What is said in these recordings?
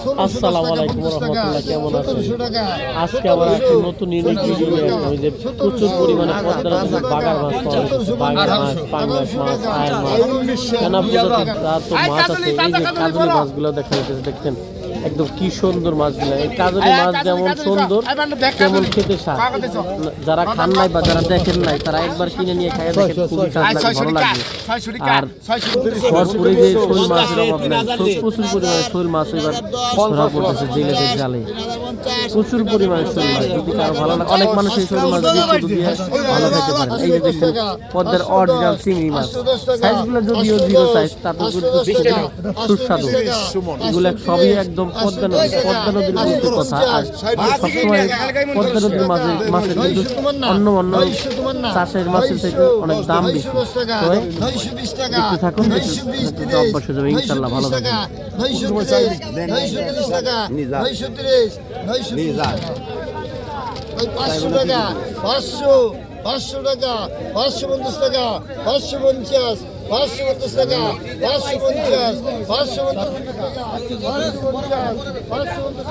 আসসালামু আলাইকুম রহমতুল্লাহ কেমন আছেন? আজকে আবার একটা নতুন ইউনিক ভিডিও নিয়ে আসলাম যে প্রচুর পরিমাণে পদ্মার মাছ বাগার মাছ পাওয়া যাচ্ছে মাছ পাঙ্গাস মাছ আয়ের মাছ নানা প্রজাতির তো মাছ আছে এই যে কাজলি মাছগুলো দেখা যাচ্ছে দেখছেন? একদম কি সুন্দর মাছগুলো এই কাজলি মাছ যেমন সুন্দর তেমন খেতে স্বাদ। যারা খান নাই বা যারা দেখেন নাই তারা একবার কিনে নিয়ে খাই দেখেন খুবই স্বাদ লাগে। ভালো লাগবে আর সরপুরে যে শোল মাছের অভাব নাই প্রচুর পরিমাণে শোল মাছ এবার ধরা পড়তেছে জেলেদের জালে। প্রচুর পরিমাণে শোল মাছ যদি কারও ভালো লাগে অনেক মানুষ এই শোল মাছ দিয়ে শুধু দিয়ে ভালো খেতে পারেন। এই যে দেখছেন পদ্মের অরিজিনাল চিংড়ি মাছ। সাইজগুলো যদিও জিরো সাইজ তাতে কিন্তু সুস্বাদু। এগুলো সবই একদম পদ্মা নদী পদ্মা নদীর মধ্যে কথা। আর সবসময় পদ্মা নদীর মাঝে মাছের কিন্তু অন্য অন্য চাষের মাছের থেকে অনেক দাম বেশি। একটু থাকুন অভ্যাস হয়ে যাবে ইনশাল্লাহ ভালো থাকবেন পাঁচশো টাকা পাঁচশো পাঁচশো টাকা পাঁচশো পঞ্চাশ টাকা পাঁচশো পঞ্চাশ পাঁচশো পঞ্চাশ টাকা পাঁচশো পঞ্চাশ পাঁচশো পঞ্চাশ পাঁচশো পঞ্চাশ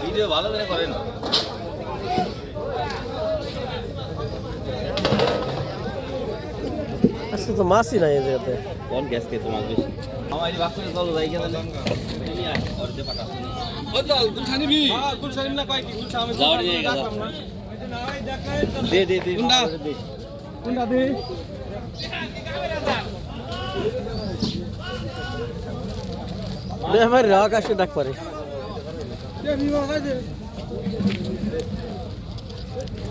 ভিডিও ভালো করে করেন আজকে তো মাছই নাই এই জায়গাতে। কোন গ্যাস খেতে মাছ বেশি? আমার এই বাক্সে যাই কেন। দে দে দে আমার রাগ আসে ডাক পারে।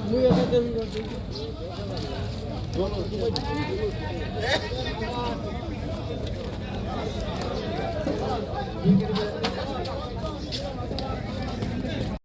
muy atento, mi